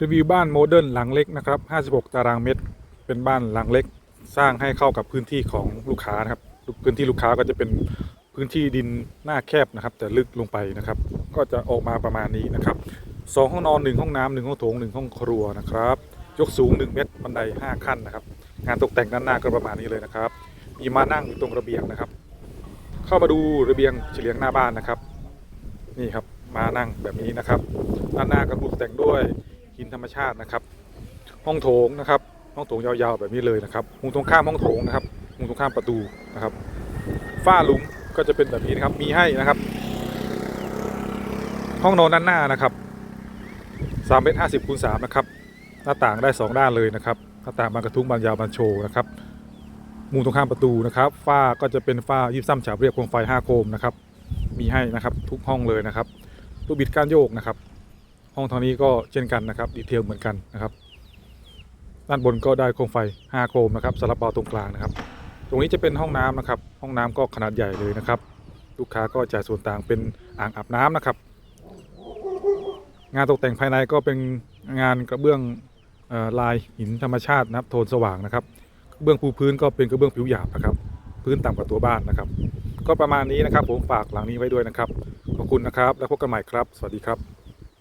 รีวิวบ้านโมเดิร์นหลังเล็กนะครับ 56 ตารางเมตร เป็นบ้านหลังเล็ก สร้างให้เข้ากับพื้นที่ของลูกค้านะครับ พื้นที่ลูกค้าก็จะเป็นพื้นที่ดินหน้าแคบนะครับ แต่ลึกลงไปนะครับ ก็จะออกมาประมาณนี้นะครับสองห้องนอนหนึ่งห้องน้ำหนึ่งห้องโถงหนึ่งห้องครัวนะครับ ยกสูง 1 เมตร บันได 5 ขั้นนะครับ งานตกแต่งด้านหน้าก็ประมาณนี้เลยนะครับ มีมานั่งอยู่ตรงระเบียงนะครับ เข้ามาดูระเบียงเฉลียงหน้าบ้านนะครับ นี่ครับ มานั่งแบบนี้นะครับ ด้านหน้าก็ตกแต่งด้วย หินธรรมชาตินะครับ ห้องโถงนะครับ ห้องโถงยาวๆแบบนี้เลยนะครับมุมตรงข้ามห้องโถงนะครับมุมตรงข้ามประตูนะครับ ฝ้าหลุมก็จะเป็นแบบนี้นะครับ มีให้นะครับ ห้องนอนด้านหน้านะครับ3เมตร50คูณ3นะครับ หน้าต่างได้2ด้านเลยนะครับหน้าต่างบานกระทุ้งบานยาวบานโชว์นะครับมุมตรงข้ามประตูนะครับ ฝ้าก็จะเป็นฝ้ายิบซ้ำฉาบเรียบโคมไฟ5โคมนะครับ มีให้นะครับทุกห้องเลยนะครับตู้บิดก้านโยกนะครับ ห้องทางนี้ก็เช่นกันนะครับ ดีเทลเหมือนกันนะครับ ด้านบนก็ได้โคมไฟ 5 โคมนะครับสลับเบาตรงกลางนะครับ ตรงนี้จะเป็นห้องน้ำนะครับ ห้องน้ำก็ขนาดใหญ่เลยนะครับ ลูกค้าก็จ่ายส่วนต่างเป็นอ่างอาบน้ำนะครับ งานตกแต่งภายในก็เป็นงานกระเบื้องออลายหินธรรมชาตินะครับโทนสว่างนะครับกระเบื้องปูพื้นก็เป็นกระเบื้องผิวหยาบนะครับ พื้นต่ำกว่าตัวบ้านนะครับ ก็ประมาณนี้นะครับผมฝากหลังนี้ไว้ด้วยนะครับ ขอบคุณนะครับ แล้วพบกันใหม่ครับ สวัสดีครับ